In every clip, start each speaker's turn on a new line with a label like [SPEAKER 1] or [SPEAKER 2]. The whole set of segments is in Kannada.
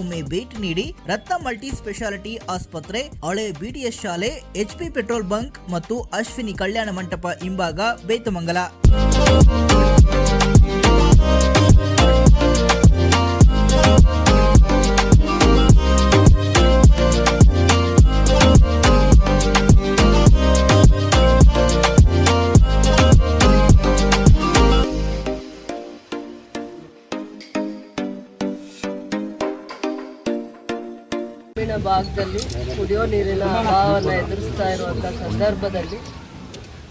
[SPEAKER 1] ಒಮ್ಮೆ ಭೇಟಿ ನೀಡಿ ರತ್ನ ಮಲ್ಟಿ ಸ್ಪೆಷಾಲಿಟಿ ಆಸ್ಪತ್ರೆ, ಹಳೆ ಬಿಡಿಎಸ್ ಶಾಲೆ ಎಚ್ಪಿ ಪೆಟ್ರೋಲ್ ಬಂಕ್ ಮತ್ತು ಅಶ್ವಿನಿ ಕಲ್ಯಾಣ ಮಂಟಪ ಹಿಂಭಾಗ, ಬೇತಮಂಗಲ.
[SPEAKER 2] ಭಾಗದಲ್ಲಿ ಕುಡಿಯೋ ನೀರಿನ ಅಭಾವವನ್ನು ಎದುರಿಸ್ತಾ ಇರುವಂಥ ಸಂದರ್ಭದಲ್ಲಿ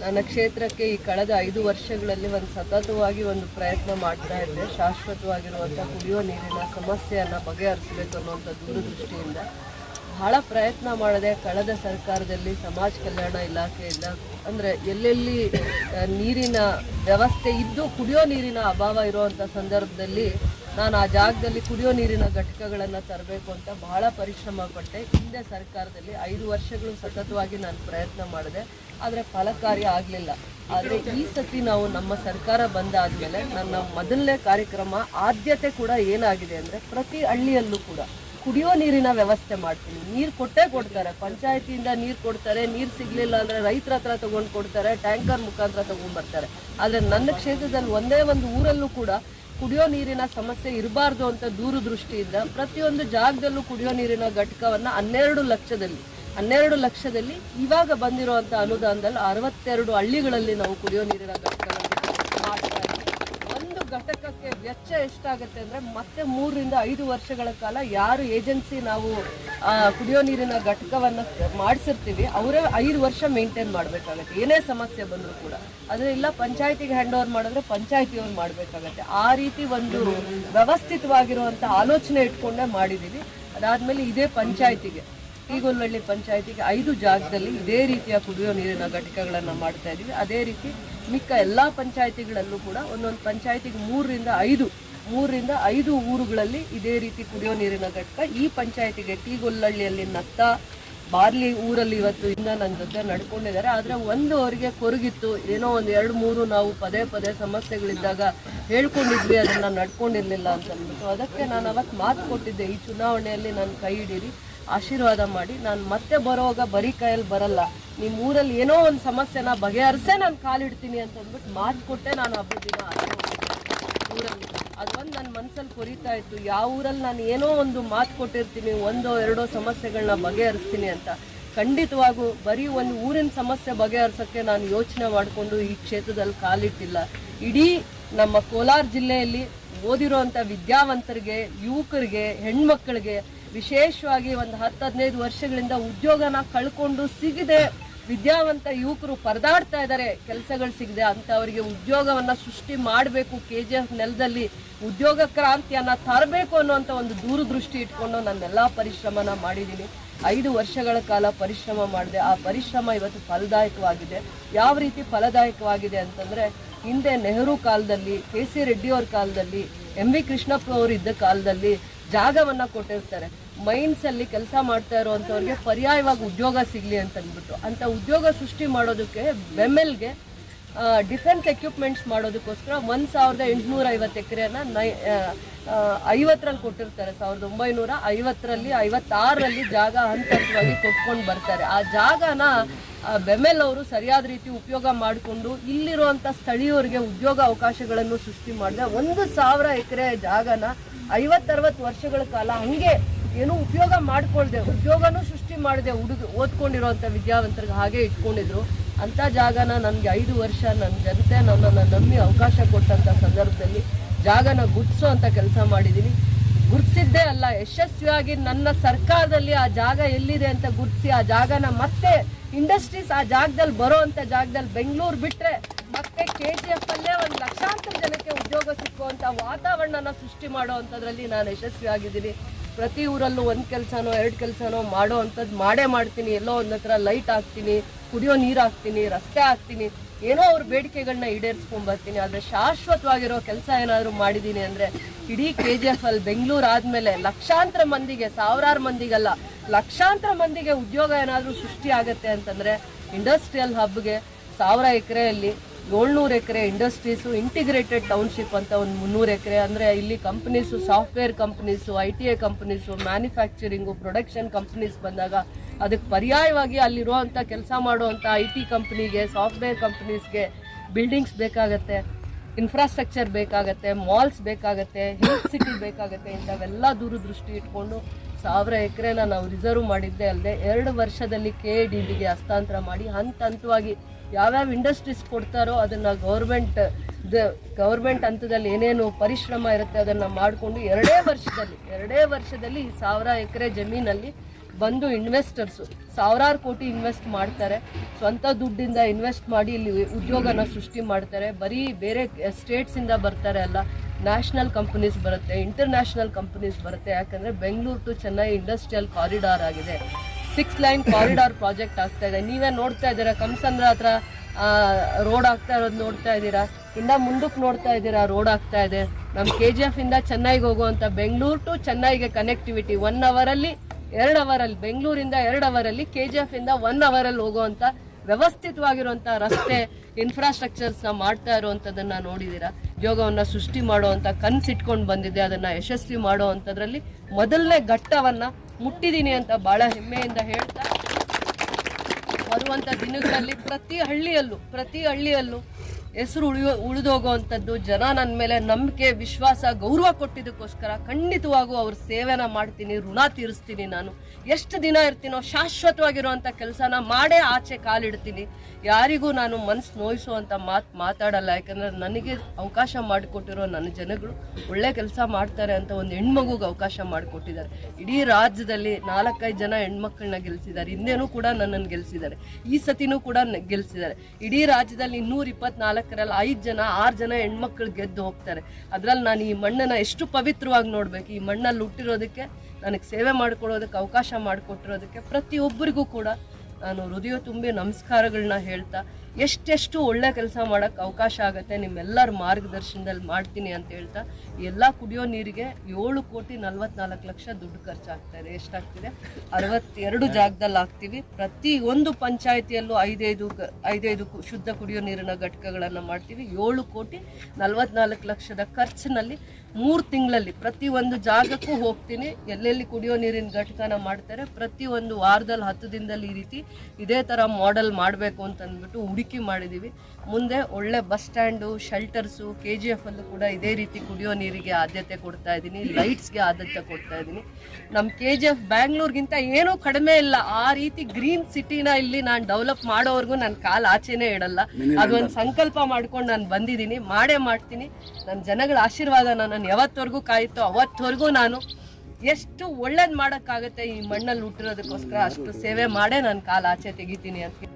[SPEAKER 2] ನನ್ನ ಕ್ಷೇತ್ರಕ್ಕೆ ಈ ಕಳೆದ ಐದು ವರ್ಷಗಳಲ್ಲಿ ಒಂದು ಸತತವಾಗಿ ಒಂದು ಪ್ರಯತ್ನ ಮಾಡ್ತಾ ಇದ್ದೆ. ಶಾಶ್ವತವಾಗಿರುವಂಥ ಕುಡಿಯೋ ನೀರಿನ ಸಮಸ್ಯೆಯನ್ನು ಬಗೆಹರಿಸಬೇಕು ಅನ್ನುವಂಥ ದೂರದೃಷ್ಟಿಯಿಂದ. ಬಹಳ ಪ್ರಯತ್ನ ಮಾಡದೆ. ಕಳೆದ ಸರ್ಕಾರದಲ್ಲಿ ಸಮಾಜ ಕಲ್ಯಾಣ ಇಲಾಖೆಯಿಂದ. ಅಂದರೆ ಎಲ್ಲೆಲ್ಲಿ ನೀರಿನ ವ್ಯವಸ್ಥೆ ಇದ್ದು ಕುಡಿಯೋ ನೀರಿನ ಅಭಾವ ಇರುವಂಥ ಸಂದರ್ಭದಲ್ಲಿ ನಾನು ಆ ಜಾಗದಲ್ಲಿ ಕುಡಿಯೋ ನೀರಿನ ಘಟಕಗಳನ್ನು ತರಬೇಕು ಅಂತ ಬಹಳ ಪರಿಶ್ರಮ ಪಟ್ಟೆ. ಹಿಂದೆ ಸರ್ಕಾರದಲ್ಲಿ ಐದು ವರ್ಷಗಳು ಸತತವಾಗಿ ನಾನು ಪ್ರಯತ್ನ ಮಾಡಿದೆ. ಆದರೆ ಫಲಕಾರಿ ಆಗಲಿಲ್ಲ. ಆದರೆ ಈ ಸತಿ ನಾವು ನಮ್ಮ ಸರ್ಕಾರ ಬಂದಾದಮೇಲೆ ನನ್ನ ಮೊದಲನೇ ಕಾರ್ಯಕ್ರಮ ಆದ್ಯತೆ ಕೂಡ ಏನಾಗಿದೆ ಅಂದರೆ ಪ್ರತಿ ಹಳ್ಳಿಯಲ್ಲೂ ಕೂಡ ಕುಡಿಯೋ ನೀರಿನ ವ್ಯವಸ್ಥೆ ಮಾಡ್ತೀನಿ. ನೀರು ಕೊಟ್ಟೇ ಕೊಡ್ತಾರೆ. ಪಂಚಾಯತಿಯಿಂದ ನೀರು ಕೊಡ್ತಾರೆ. ನೀರು ಸಿಗಲಿಲ್ಲ ಅಂದರೆ ರೈತರ ಹತ್ರ ತೊಗೊಂಡು ಕೊಡ್ತಾರೆ. ಟ್ಯಾಂಕರ್ ಮುಖಾಂತರ ತೊಗೊಂಡ್ಬರ್ತಾರೆ ಆದರೆ ನನ್ನ ಕ್ಷೇತ್ರದಲ್ಲಿ ಒಂದೇ ಒಂದು ಊರಲ್ಲೂ ಕೂಡ ಕುಡಿಯೋ ನೀರಿನ ಸಮಸ್ಯೆ ಇರಬಾರ್ದು ಅಂತ ದೂರದೃಷ್ಟಿಯಿಂದ ಪ್ರತಿಯೊಂದು ಜಾಗದಲ್ಲೂ ಕುಡಿಯೋ ನೀರಿನ ಘಟಕವನ್ನು ಹನ್ನೆರಡು ಲಕ್ಷದಲ್ಲಿ ಹನ್ನೆರಡು ಲಕ್ಷದಲ್ಲಿ ಇವಾಗ ಬಂದಿರುವಂಥ ಅನುದಾನದಲ್ಲಿ ಅರವತ್ತೆರಡು ಹಳ್ಳಿಗಳಲ್ಲಿ ನಾವು ಕುಡಿಯೋ ನೀರಿನ ಇದ್ದೀವಿ ಘಟಕಕ್ಕೆ ವೆಚ್ಚ ಎಷ್ಟಾಗುತ್ತೆ ಅಂದರೆ ಮತ್ತೆ ಮೂರರಿಂದ ಐದು ವರ್ಷಗಳ ಕಾಲ ಯಾರು ಏಜೆನ್ಸಿ ನಾವು ಕುಡಿಯೋ ನೀರಿನ ಘಟಕವನ್ನು ಮಾಡಿಸಿರ್ತೀವಿ, ಅವರೇ ಐದು ವರ್ಷ ಮೇಂಟೈನ್ ಮಾಡಬೇಕಾಗತ್ತೆ. ಏನೇ ಸಮಸ್ಯೆ ಬಂದರೂ ಕೂಡ. ಆದರೆ ಇಲ್ಲ, ಪಂಚಾಯತಿಗೆ ಹ್ಯಾಂಡ್ ಓವರ್ ಮಾಡಿದ್ರೆ ಪಂಚಾಯತಿಯವ್ರು ಮಾಡಬೇಕಾಗತ್ತೆ. ಆ ರೀತಿ ಒಂದು ವ್ಯವಸ್ಥಿತವಾಗಿರುವಂಥ ಆಲೋಚನೆ ಇಟ್ಕೊಂಡೇ ಮಾಡಿದ್ದೀವಿ ಅದಾದಮೇಲೆ ಇದೇ ಪಂಚಾಯತಿಗೆ. ಈಗೊಲ್ಲಹಳ್ಳಿ ಪಂಚಾಯತಿಗೆ ಐದು ಜಾಗದಲ್ಲಿ ಇದೇ ರೀತಿಯ ಕುಡಿಯೋ ನೀರಿನ ಘಟಕಗಳನ್ನು ಮಾಡ್ತಾ ಇದ್ದೀವಿ. ಅದೇ ರೀತಿ ಮಿಕ್ಕ ಎಲ್ಲ ಪಂಚಾಯತಿಗಳಲ್ಲೂ ಕೂಡ ಒಂದೊಂದು ಪಂಚಾಯತಿಗೆ ಮೂರರಿಂದ ಐದು ಮೂರರಿಂದ ಐದು ಊರುಗಳಲ್ಲಿ ಇದೇ ರೀತಿ ಕುಡಿಯೋ ನೀರಿನ ಘಟಕ. ಈ ಪಂಚಾಯತಿಗೆ ಟೀಗೊಲ್ಲಹಳ್ಳಿಯಲ್ಲಿ ನತ್ತ ಬಾರ್ಲಿ ಊರಲ್ಲಿ ಇವತ್ತು ಇಂದ ನನ್ನ ಜೊತೆ ನಡ್ಕೊಂಡಿದ್ದಾರೆ. ಆದರೆ ಒಂದು ಅವರಿಗೆ ಕೊರಗಿತ್ತು. ಏನೋ ಒಂದು ಎರಡು, ಮೂರು ನಾವು ಪದೇ ಪದೇ ಸಮಸ್ಯೆಗಳಿದ್ದಾಗ ಹೇಳ್ಕೊಂಡಿದ್ವಿ, ಅದನ್ನು ನಡ್ಕೊಂಡಿರಲಿಲ್ಲ ಅಂತ ಅಂದ್ಬಿಟ್ಟು. ಅದಕ್ಕೆ ನಾನು ಅವತ್ತು ಮಾತು ಕೊಟ್ಟಿದ್ದೆ. ಈ ಚುನಾವಣೆಯಲ್ಲಿ ನಾನು ಕೈ ಹಿಡೀರಿ. ಆಶೀರ್ವಾದ ಮಾಡಿ, ನಾನು ಮತ್ತೆ ಬರೋವಾಗ ಬರೀ ಕೈಯಲ್ಲಿ ಬರಲ್ಲ. ನಿಮ್ಮ ಊರಲ್ಲಿ ಏನೋ ಒಂದು ಸಮಸ್ಯೆನ ಬಗೆಹರಿಸೇ ನಾನು ಕಾಲಿಡ್ತೀನಿ ಅಂತ ಅಂದ್ಬಿಟ್ಟು ಮಾತು ಕೊಟ್ಟೆ ನಾನು ಹಬ್ಬದ ದಿನ. ಊರಲ್ಲಿ. ಅದೊಂದು ನನ್ನ ಮನಸ್ಸಲ್ಲಿ ಕೊರಿತಾ ಇತ್ತು. ಯಾವ ಊರಲ್ಲಿ ನಾನು ಏನೋ ಒಂದು ಮಾತು ಕೊಟ್ಟಿರ್ತೀನಿ, ಒಂದೋ ಎರಡೋ ಸಮಸ್ಯೆಗಳನ್ನ ಬಗೆಹರಿಸ್ತೀನಿ ಅಂತ. ಖಂಡಿತವಾಗೂ ಬರೀ ಒಂದು ಊರಿನ ಸಮಸ್ಯೆ ಬಗೆಹರಿಸೋಕ್ಕೆ ನಾನು ಯೋಚನೆ ಮಾಡಿಕೊಂಡು ಈ ಕ್ಷೇತ್ರದಲ್ಲಿ ಕಾಲಿಟ್ಟಿಲ್ಲ. ಇಡೀ ನಮ್ಮ ಕೋಲಾರ ಜಿಲ್ಲೆಯಲ್ಲಿ ಓದಿರೋವಂಥ ವಿದ್ಯಾವಂತರಿಗೆ, ಯುವಕರಿಗೆ, ಹೆಣ್ಮಕ್ಳಿಗೆ ವಿಶೇಷವಾಗಿ ಒಂದು ಹತ್ತು ಹದಿನೈದು ವರ್ಷಗಳಿಂದ ಉದ್ಯೋಗನ ಕಳ್ಕೊಂಡು ಸಿಗದೆ. ವಿದ್ಯಾವಂತ ಯುವಕರು ಪರದಾಡ್ತಾ ಇದ್ದಾರೆ. ಕೆಲಸಗಳು ಸಿಗದೆ ಅಂಥವರಿಗೆ ಉದ್ಯೋಗವನ್ನ ಸೃಷ್ಟಿ ಮಾಡಬೇಕು. ಕೆ ಜಿ ಎಫ್ ನೆಲದಲ್ಲಿ ಉದ್ಯೋಗ ಕ್ರಾಂತಿಯನ್ನ ತರಬೇಕು ಅನ್ನುವಂಥ ಒಂದು ದೂರದೃಷ್ಟಿ ಇಟ್ಕೊಂಡು ನನ್ನೆಲ್ಲ ಪರಿಶ್ರಮನ ಮಾಡಿದ್ದೀನಿ ಐದು ವರ್ಷಗಳ ಕಾಲ ಪರಿಶ್ರಮ ಮಾಡಿದೆ. ಆ ಪರಿಶ್ರಮ ಇವತ್ತು ಫಲದಾಯಕವಾಗಿದೆ. ಯಾವ ರೀತಿ ಫಲದಾಯಕವಾಗಿದೆ ಅಂತಂದ್ರೆ, ಹಿಂದೆ ನೆಹರು ಕಾಲದಲ್ಲಿ, ಕೆ ಸಿ ರೆಡ್ಡಿಯವ್ರ ಕಾಲದಲ್ಲಿ, ಎಂ ವಿ ಕೃಷ್ಣಪ್ಪ ಅವರು ಇದ್ದ ಕಾಲದಲ್ಲಿ ಜಾಗವನ್ನ ಕೊಟ್ಟಿರ್ತಾರೆ. ಮೈನ್ಸ್ ಅಲ್ಲಿ ಕೆಲಸ ಮಾಡ್ತಾ ಇರುವಂತವ್ರಿಗೆ ಪರ್ಯಾಯವಾಗಿ ಉದ್ಯೋಗ ಸಿಗ್ಲಿ ಅಂತ ಅಂದ್ಬಿಟ್ಟು ಅಂತ ಉದ್ಯೋಗ ಸೃಷ್ಟಿ ಮಾಡೋದಕ್ಕೆ ಬೆಮೆಲ್ಗೆ ಡಿಫೆನ್ಸ್ ಎಕ್ವಿಪ್ಮೆಂಟ್ಸ್ ಮಾಡೋದಕ್ಕೋಸ್ಕರ ಒಂದು ಸಾವಿರದ ಎಂಟುನೂರ ಐವತ್ತು ಎಕರೆನ ನೈ ಐವತ್ತರಲ್ಲಿ ಕೊಟ್ಟಿರ್ತಾರೆ. ಸಾವಿರದ ಒಂಬೈನೂರ ಐವತ್ತರಲ್ಲಿ, ಐವತ್ತಾರರಲ್ಲಿ ಜಾಗ ಹಂತ ಹಂತವಾಗಿ ಕೊಟ್ಕೊಂಡು ಬರ್ತಾರೆ. ಆ ಜಾಗನ ಬೆಮೆಲ್ ಅವರು ಸರಿಯಾದ ರೀತಿ ಉಪಯೋಗ ಮಾಡಿಕೊಂಡು ಇಲ್ಲಿರುವಂಥ ಸ್ಥಳೀಯರಿಗೆ ಉದ್ಯೋಗ ಅವಕಾಶಗಳನ್ನು ಸೃಷ್ಟಿ ಮಾಡಿದೆ ಒಂದು ಸಾವಿರ ಎಕರೆ ಜಾಗನ ಐವತ್ತರವತ್ತು ವರ್ಷಗಳ ಕಾಲ ಹಂಗೆ ಏನು ಉಪಯೋಗ ಮಾಡ್ಕೊಳ್ದೆ ಉದ್ಯೋಗನೂ ಸೃಷ್ಟಿ ಮಾಡಿದೆ ಹುಡುಗ ಓದ್ಕೊಂಡಿರೋಂಥ ವಿದ್ಯಾವಂತರಿಗೆ ಹಾಗೆ ಇಟ್ಕೊಂಡಿದ್ರು. ಅಂಥ ಜಾಗನ ನನಗೆ ಐದು ವರ್ಷ ನನ್ನ ಜನತೆ ನನ್ನನ್ನು ನಂಬಿ ಅವಕಾಶ ಕೊಟ್ಟಂಥ ಸಂದರ್ಭದಲ್ಲಿ ಜಾಗನ ಗುಡ್ಸೋ ಅಂತ ಕೆಲಸ ಮಾಡಿದ್ದೀನಿ ಗುರ್ತಿಸಿದ್ದೇ ಅಲ್ಲ, ಯಶಸ್ವಿಯಾಗಿ ನನ್ನ ಸರ್ಕಾರದಲ್ಲಿ ಆ ಜಾಗ ಎಲ್ಲಿದೆ ಅಂತ ಗುರ್ತಿಸಿ ಆ ಜಾಗನ ಮತ್ತೆ ಇಂಡಸ್ಟ್ರೀಸ್ ಆ ಜಾಗದಲ್ಲಿ ಬರೋ ಅಂಥ ಜಾಗದಲ್ಲಿ ಬೆಂಗಳೂರು ಬಿಟ್ರೆ ಮತ್ತೆ ಕೆ ಜಿ ಎಫ್ ಅಲ್ಲೇ ಒಂದು ಲಕ್ಷಾಂತರ ಜನಕ್ಕೆ ಉದ್ಯೋಗ ಸಿಕ್ಕುವಂತ ವಾತಾವರಣನ ಸೃಷ್ಟಿ ಮಾಡೋ ಅಂಥದ್ರಲ್ಲಿ ನಾನು ಯಶಸ್ವಿ ಆಗಿದ್ದೀನಿ ಪ್ರತಿ ಊರಲ್ಲೂ ಒಂದು ಕೆಲಸನೋ ಎರಡು ಕೆಲಸನೋ ಮಾಡೋ ಅಂಥದ್ದು ಮಾಡೇ ಮಾಡ್ತೀನಿ. ಎಲ್ಲೋ ಒಂದು ಹತ್ರ ಲೈಟ್ ಹಾಕ್ತೀನಿ, ಕುಡಿಯೋ ನೀರು ಹಾಕ್ತೀನಿ, ರಸ್ತೆ ಹಾಕ್ತೀನಿ. ಏನೋ ಅವ್ರ ಬೇಡಿಕೆಗಳನ್ನ ಈಡೇರಿಸ್ಕೊಂಡ್ ಬರ್ತೀನಿ. ಆದರೆ ಶಾಶ್ವತವಾಗಿರೋ ಕೆಲಸ ಏನಾದರೂ ಮಾಡಿದ್ದೀನಿ ಅಂದರೆ ಇಡೀ ಕೆ ಜಿ ಎಫ್ ಅಲ್ಲಿ ಬೆಂಗಳೂರು ಆದಮೇಲೆ ಲಕ್ಷಾಂತರ ಮಂದಿಗೆ, ಸಾವಿರಾರು ಮಂದಿಗಲ್ಲ, ಲಕ್ಷಾಂತರ ಮಂದಿಗೆ ಉದ್ಯೋಗ ಏನಾದರೂ ಸೃಷ್ಟಿ ಆಗುತ್ತೆ ಅಂತಂದರೆ ಇಂಡಸ್ಟ್ರಿಯಲ್ ಹಬ್ಗೆ ಸಾವಿರ ಎಕರೆಯಲ್ಲಿ ಏಳ್ನೂರು ಎಕರೆ ಇಂಡಸ್ಟ್ರೀಸು ಇಂಟಿಗ್ರೇಟೆಡ್ ಟೌನ್ಶಿಪ್ ಅಂತ ಒಂದು ಮುನ್ನೂರು ಎಕರೆ. ಅಂದರೆ ಇಲ್ಲಿ companies software companies I T I companies manufacturing production companies ಬಂದಾಗ ಅದಕ್ಕೆ ಪರ್ಯಾಯವಾಗಿ ಅಲ್ಲಿರುವಂಥ ಕೆಲಸ ಮಾಡುವಂಥ ಐ ಟಿ ಕಂಪ್ನಿಗೆ ಸಾಫ್ಟ್ವೇರ್ ಕಂಪ್ನೀಸ್ಗೆ ಬಿಲ್ಡಿಂಗ್ಸ್ ಬೇಕಾಗತ್ತೆ ಇನ್ಫ್ರಾಸ್ಟ್ರಕ್ಚರ್ ಬೇಕಾಗತ್ತೆ ಮಾಲ್ಸ್ ಬೇಕಾಗತ್ತೆ ಹೆಲ್ತ್ ಸಿಟಿ ಬೇಕಾಗತ್ತೆ, ಇಂಥವೆಲ್ಲ ದೂರದೃಷ್ಟಿ ಇಟ್ಕೊಂಡು ಸಾವಿರ ಎಕರೆನ ನಾವು ರಿಸರ್ವ್ ಮಾಡಿದ್ದೆ ಅಲ್ಲದೆ ಎರಡು ವರ್ಷದಲ್ಲಿ ಕೆ ಡಿ ಬಿಗೆ ಹಸ್ತಾಂತರ ಮಾಡಿ ಹಂತ ಹಂತವಾಗಿ ಯಾವ್ಯಾವ ಇಂಡಸ್ಟ್ರೀಸ್ ಕೊಡ್ತಾರೋ ಅದನ್ನು ಗೌರ್ಮೆಂಟ್ ಗೌರ್ಮೆಂಟ್ ಹಂತದಲ್ಲಿ ಏನೇನು ಪರಿಶ್ರಮ ಇರುತ್ತೆ ಅದನ್ನು ಮಾಡಿಕೊಂಡು ಎರಡೇ ವರ್ಷದಲ್ಲಿ ಎರಡೇ ವರ್ಷದಲ್ಲಿ ಈ ಸಾವಿರ ಎಕರೆ ಜಮೀನಲ್ಲಿ ಬಂದು ಇನ್ವೆಸ್ಟರ್ಸು ಸಾವಿರಾರು ಕೋಟಿ ಇನ್ವೆಸ್ಟ್ ಮಾಡ್ತಾರೆ. ಸ್ವಂತ ದುಡ್ಡಿಂದ ಇನ್ವೆಸ್ಟ್ ಮಾಡಿ ಇಲ್ಲಿ ಉದ್ಯೋಗನ ಸೃಷ್ಟಿ ಮಾಡ್ತಾರೆ. ಬರೀ ಬೇರೆ ಸ್ಟೇಟ್ಸಿಂದ ಬರ್ತಾರೆ ಅಲ್ಲ ನ್ಯಾಷನಲ್ ಕಂಪನೀಸ್ ಬರುತ್ತೆ ಇಂಟರ್ನ್ಯಾಷನಲ್ ಕಂಪನೀಸ್ ಬರುತ್ತೆ. ಯಾಕಂದರೆ Bengaluru to Chennai industrial corridor ಆಗಿದೆ. ಸಿಕ್ಸ್ ಲೈನ್ ಕಾರಿಡಾರ್ ಪ್ರಾಜೆಕ್ಟ್ ಆಗ್ತಾ ಇದೆ. ನೀವೇ ನೋಡ್ತಾ ಇದ್ದೀರಾ ಕಂಸಂದ್ರ ಹತ್ರ ರೋಡ್ ಆಗ್ತಾ ಇರೋದು ನೋಡ್ತಾ ಇದ್ದೀರಾ? ಇನ್ನ ಮುಂದಕ್ಕೆ ನೋಡ್ತಾ ಇದ್ದೀರಾ, ರೋಡ್ ಆಗ್ತಾ ಇದೆ. ನಮ್ಮ ಕೆ ಜಿ ಎಫ್ ಇಂದ ಚೆನ್ನೈಗೆ ಹೋಗುವಂತ ಬೆಂಗಳೂರು ಟು ಚೆನ್ನೈಗೆ ಕನೆಕ್ಟಿವಿಟಿ ಒನ್ ಅವರಲ್ಲಿ ಎರಡು ಅವರಲ್ಲಿ ಬೆಂಗಳೂರಿಂದ ಎರಡು ಅವರಲ್ಲಿ ಕೆ ಜಿ ಎಫ್ ಇಂದ ಒನ್ ಅವರಲ್ಲಿ ಹೋಗುವಂತ ವ್ಯವಸ್ಥಿತವಾಗಿರುವಂಥ ರಸ್ತೆ ಇನ್ಫ್ರಾಸ್ಟ್ರಕ್ಚರ್ಸ್ನ ಮಾಡ್ತಾ ಇರುವಂತದನ್ನ ನೋಡಿದೀರಾ? ಯೋಗವನ್ನ ಸೃಷ್ಟಿ ಮಾಡುವಂತ ಕನ್ಸಿಟ್ಕೊಂಡು ಬಂದಿದೆ, ಅದನ್ನ ಯಶಸ್ವಿ ಮಾಡುವಂತದ್ರಲ್ಲಿ ಮೊದಲನೇ ಘಟ್ಟವನ್ನ ಮುಟ್ಟಿದೀನಿ ಅಂತ ಬಹಳ ಹೆಮ್ಮೆಯಿಂದ ಹೇಳ್ತಾ ಬರುವಂತ ದಿನಗಳಲ್ಲಿ ಪ್ರತಿ ಹಳ್ಳಿಯಲ್ಲೂ ಪ್ರತಿ ಹಳ್ಳಿಯಲ್ಲೂ ಹೆಸರು ಉಳಿಯೋ ಉಳಿದೋಗುವಂಥದ್ದು ಜನ ನನ್ನ ಮೇಲೆ ನಂಬಿಕೆ, ವಿಶ್ವಾಸ, ಗೌರವ ಕೊಟ್ಟಿದ್ದಕ್ಕೋಸ್ಕರ ಖಂಡಿತವಾಗೂ ಅವ್ರ ಸೇವೆನ ಮಾಡ್ತೀನಿ, ಋಣ ತೀರಿಸ್ತೀನಿ ನಾನು. ಎಷ್ಟು ದಿನ ಇರ್ತೀನೋ, ಶಾಶ್ವತವಾಗಿರುವಂಥ ಕೆಲಸನ ಮಾಡೇ ಆಚೆ ಕಾಲಿಡ್ತೀನಿ. ಯಾರಿಗೂ ನಾನು ಮನಸ್ಸು ನೋಯಿಸುವಂಥ ಮಾತು ಮಾತಾಡಲ್ಲ, ಯಾಕಂದರೆ ನನಗೆ ಅವಕಾಶ ಮಾಡಿಕೊಟ್ಟಿರೋ ನನ್ನ ಜನಗಳು ಒಳ್ಳೆ ಕೆಲಸ ಮಾಡ್ತಾರೆ ಅಂತ ಒಂದು ಹೆಣ್ಮಗುಗೆ ಅವಕಾಶ ಮಾಡಿಕೊಟ್ಟಿದ್ದಾರೆ. ಇಡೀ ರಾಜ್ಯದಲ್ಲಿ ನಾಲ್ಕೈದು ಜನ ಹೆಣ್ಮಕ್ಳನ್ನ ಗೆಲ್ಸಿದ್ದಾರೆ. ಹಿಂದೆನೂ ಕೂಡ ನನ್ನನ್ನು ಗೆಲ್ಸಿದ್ದಾರೆ. ಈ ಸತಿನೂ ಕೂಡ ಗೆಲ್ಸಿದ್ದಾರೆ. ಇಡೀ ರಾಜ್ಯದಲ್ಲಿ ಇನ್ನೂರ ಇಪ್ಪತ್ನಾಲ್ಕರಲ್ಲಿ ಐದು ಜನ, ಆರು ಜನ ಹೆಣ್ಮಕ್ಳು ಗೆದ್ದು ಹೋಗ್ತಾರೆ. ಅದರಲ್ಲಿ ನಾನು ಈ ಮಣ್ಣನ್ನು ಎಷ್ಟು ಪವಿತ್ರವಾಗಿ ನೋಡ್ಬೇಕು. ಈ ಮಣ್ಣಲ್ಲಿ ಹುಟ್ಟಿರೋದಕ್ಕೆ ನನಗೆ ಸೇವೆ ಮಾಡಿಕೊಡೋದಕ್ಕೆ ಅವಕಾಶ ಮಾಡಿಕೊಟ್ಟಿರೋದಕ್ಕೆ ಪ್ರತಿಯೊಬ್ಬರಿಗೂ ಕೂಡ ನಾನು ಹೃದಯ ತುಂಬಿ ನಮಸ್ಕಾರಗಳನ್ನ ಹೇಳ್ತಾ ಎಷ್ಟೆಷ್ಟು ಒಳ್ಳೆ ಕೆಲಸ ಮಾಡೋಕ್ಕೆ ಅವಕಾಶ ಆಗುತ್ತೆ ನಿಮ್ಮೆಲ್ಲರ ಮಾರ್ಗದರ್ಶನದಲ್ಲಿ ಮಾಡ್ತೀನಿ ಅಂತ ಹೇಳ್ತಾ ಎಲ್ಲ ಕುಡಿಯೋ ನೀರಿಗೆ ಏಳು ಕೋಟಿ ನಲ್ವತ್ನಾಲ್ಕು ಲಕ್ಷ ದುಡ್ಡು ಖರ್ಚಾಗ್ತಾ ಇದೆ. ಎಷ್ಟಾಗ್ತಿದೆ? ಅರವತ್ತೆರಡು ಜಾಗದಲ್ಲಿ ಹಾಕ್ತೀವಿ. ಪ್ರತಿ ಒಂದು ಪಂಚಾಯತಿಯಲ್ಲೂ ಐದೈದು ಐದೈದು ಶುದ್ಧ ಕುಡಿಯೋ ನೀರಿನ ಘಟಕಗಳನ್ನು ಮಾಡ್ತೀವಿ. ಏಳು ಕೋಟಿ ನಲ್ವತ್ನಾಲ್ಕು ಲಕ್ಷದ ಖರ್ಚಿನಲ್ಲಿ ಮೂರು ತಿಂಗಳಲ್ಲಿ ಪ್ರತಿ ಒಂದು ಜಾಗಕ್ಕೂ ಹೋಗ್ತೀನಿ. ಎಲ್ಲೆಲ್ಲಿ ಕುಡಿಯೋ ನೀರಿನ ಘಟಕನ ಮಾಡ್ತಾರೆ ಪ್ರತಿ ಒಂದು ವಾರದಲ್ಲಿ ಹತ್ತು ದಿನದಲ್ಲಿ ಈ ರೀತಿ ಇದೇ ಥರ ಮಾಡೆಲ್ ಮಾಡಬೇಕು ಅಂತ ಅಂದ್ಬಿಟ್ಟು ಹುಡುಕಿ ಮಾಡಿದ್ದೀವಿ. ಮುಂದೆ ಒಳ್ಳೆ bus stand shelters K G F ಅಲ್ಲೂ ಕೂಡ ಇದೇ ರೀತಿ ಕುಡಿಯೋ ನೀರಿಗೆ ಆದ್ಯತೆ ಕೊಡ್ತಾ ಇದ್ದೀನಿ ಲೈಟ್ಸ್ಗೆ ಆದ್ಯತೆ ಕೊಡ್ತಾ ಇದ್ದೀನಿ. ನಮ್ಮ ಕೆ ಜಿ ಎಫ್ ಬ್ಯಾಂಗ್ಳೂರ್ಗಿಂತ ಏನೂ ಕಡಿಮೆ ಇಲ್ಲ. ಆ ರೀತಿ ಗ್ರೀನ್ ಸಿಟಿನ ಇಲ್ಲಿ ನಾನು ಡೆವಲಪ್ ಮಾಡೋವರೆಗೂ ನನ್ನ ಕಾಲು ಆಚೆನೇ ಇಡಲ್ಲ. ಅದೊಂದು ಸಂಕಲ್ಪ ಮಾಡ್ಕೊಂಡು ನಾನು ಬಂದಿದ್ದೀನಿ. ಮಾಡೇ ಮಾಡ್ತೀನಿ. ನನ್ನ ಜನಗಳ ಆಶೀರ್ವಾದ ನಾನು ಯಾವತ್ತವರೆಗೂ ಕಾಯಿತೋ ಅವತ್ತವರೆಗೂ ನಾನು ಎಷ್ಟು ಒಳ್ಳೇದು ಮಾಡೋಕ್ಕಾಗತ್ತೆ ಈ ಮಣ್ಣಲ್ಲಿ ಹುಟ್ಟಿರೋದಕ್ಕೋಸ್ಕರ ಅಷ್ಟು ಸೇವೆ ಮಾಡೇ ನಾನು ಕಾಲು ಆಚೆ ತೆಗಿತೀನಿ ಅಂತ